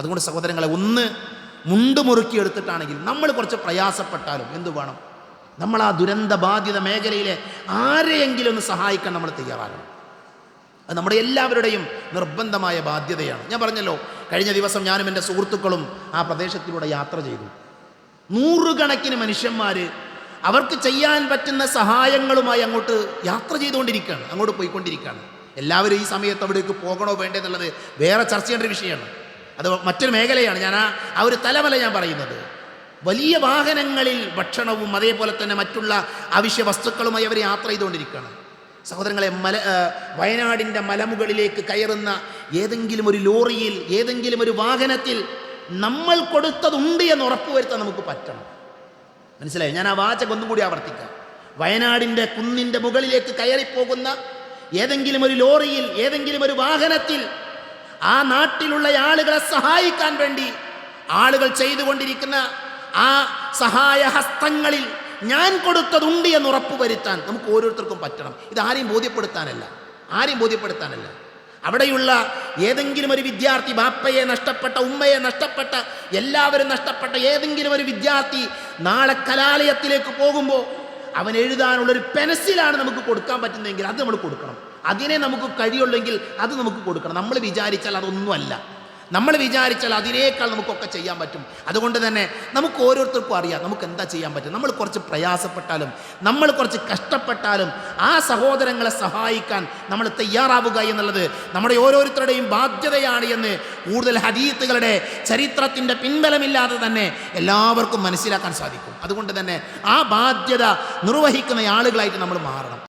അതുകൊണ്ട് സഹോദരങ്ങളെ ഒന്ന് മുണ്ട് മുറുക്കി എടുത്തിട്ടാണെങ്കിൽ നമ്മൾ കുറച്ച് പ്രയാസപ്പെട്ടാലും എന്തു വേണം? നമ്മൾ ആ ദുരന്ത ബാധിത മേഖലയിലെ ആരെയെങ്കിലും ഒന്ന് സഹായിക്കാൻ നമ്മൾ തയ്യാറാകണം. അത് നമ്മുടെ എല്ലാവരുടെയും നിർബന്ധമായ ബാധ്യതയാണ്. ഞാൻ പറഞ്ഞല്ലോ കഴിഞ്ഞ ദിവസം ഞാനും എന്റെ സുഹൃത്തുക്കളും ആ പ്രദേശത്തിലൂടെ യാത്ര ചെയ്തു. നൂറുകണക്കിന് മനുഷ്യന്മാർ അവർക്ക് ചെയ്യാൻ പറ്റുന്ന സഹായങ്ങളുമായി അങ്ങോട്ട് യാത്ര ചെയ്തുകൊണ്ടിരിക്കുകയാണ്. അങ്ങോട്ട് പോയിക്കൊണ്ടിരിക്കുകയാണ്. എല്ലാവരും ഈ സമയത്ത് അവിടേക്ക് പോകണോ വേണ്ടേ എന്നുള്ളത് വേറെ ചർച്ച ചെയ്യേണ്ട ഒരു വിഷയമാണ്. അത് മറ്റൊരു മേഖലയാണ്. ഞാൻ ആ ആ ഒരു തലമല ഞാൻ പറയുന്നത്. വലിയ വാഹനങ്ങളിൽ ഭക്ഷണവും അതേപോലെ തന്നെ മറ്റുള്ള അവശ്യ വസ്തുക്കളുമായി അവർ യാത്ര ചെയ്തുകൊണ്ടിരിക്കുകയാണ്. സഹോദരങ്ങളെ മല വയനാടിന്റെ മലമുകളിലേക്ക് കയറുന്ന ഏതെങ്കിലും ഒരു ലോറിയിൽ ഏതെങ്കിലും ഒരു വാഹനത്തിൽ നമ്മൾ കൊടുത്തതുണ്ട് എന്ന് ഉറപ്പുവരുത്താൻ നമുക്ക് പറ്റണം. മനസ്സിലായി? ഞാൻ ആ വാചകം ഒന്നും കൂടി ആവർത്തിക്കാം. വയനാടിന്റെ കുന്നിന്റെ മുകളിലേക്ക് കയറിപ്പോകുന്ന ഏതെങ്കിലും ഒരു ലോറിയിൽ ഏതെങ്കിലും ഒരു വാഹനത്തിൽ ആ നാട്ടിലുള്ള ആളുകളെ സഹായിക്കാൻ വേണ്ടി ആളുകൾ ചെയ്തുകൊണ്ടിരിക്കുന്ന ആ സഹായ ഹസ്തങ്ങളിൽ ഞാൻ കൊടുത്തതുണ്ട് എന്ന് ഉറപ്പ് വരുത്താൻ നമുക്ക് ഓരോരുത്തർക്കും പറ്റണം. ഇത് ആരെയും ബോധ്യപ്പെടുത്താനല്ല. ആരെയും ബോധ്യപ്പെടുത്താനല്ല. അവിടെയുള്ള ഏതെങ്കിലും ഒരു വിദ്യാർത്ഥി ബാപ്പയെ നഷ്ടപ്പെട്ട ഉമ്മയെ നഷ്ടപ്പെട്ട എല്ലാവരും നഷ്ടപ്പെട്ട ഏതെങ്കിലും ഒരു വിദ്യാർത്ഥി നാളെ കലാലയത്തിലേക്ക് പോകുമ്പോൾ അവൻ എഴുതാനുള്ള ഒരു പെൻസിലാണ് നമുക്ക് കൊടുക്കാൻ പറ്റുന്നതെങ്കിൽ അത് നമ്മൾ കൊടുക്കണം. അതിനെ നമുക്ക് കഴിയുള്ളെങ്കിൽ അത് നമുക്ക് കൊടുക്കണം. നമ്മൾ വിചാരിച്ചാൽ അതൊന്നുമല്ല. നമ്മൾ വിചാരിച്ചാൽ അതിനേക്കാൾ നമുക്കൊക്കെ ചെയ്യാൻ പറ്റും. അതുകൊണ്ട് തന്നെ നമുക്ക് ഓരോരുത്തർക്കും അറിയാം നമുക്ക് എന്താ ചെയ്യാൻ പറ്റും. നമ്മൾ കുറച്ച് പ്രയാസപ്പെട്ടാലും നമ്മൾ കുറച്ച് കഷ്ടപ്പെട്ടാലും ആ സഹോദരങ്ങളെ സഹായിക്കാൻ നമ്മൾ തയ്യാറാവുക എന്നുള്ളത് നമ്മുടെ ഓരോരുത്തരുടെയും ബാധ്യതയാണ് എന്ന് കൂടുതൽ ഹദീത്തുകളുടെ ചരിത്രത്തിന്റെ പിൻബലമില്ലാതെ തന്നെ എല്ലാവർക്കും മനസ്സിലാക്കാൻ സാധിക്കും. അതുകൊണ്ട് തന്നെ ആ ബാധ്യത നിർവഹിക്കുന്ന ആളുകളായിട്ട് നമ്മൾ മാറണം.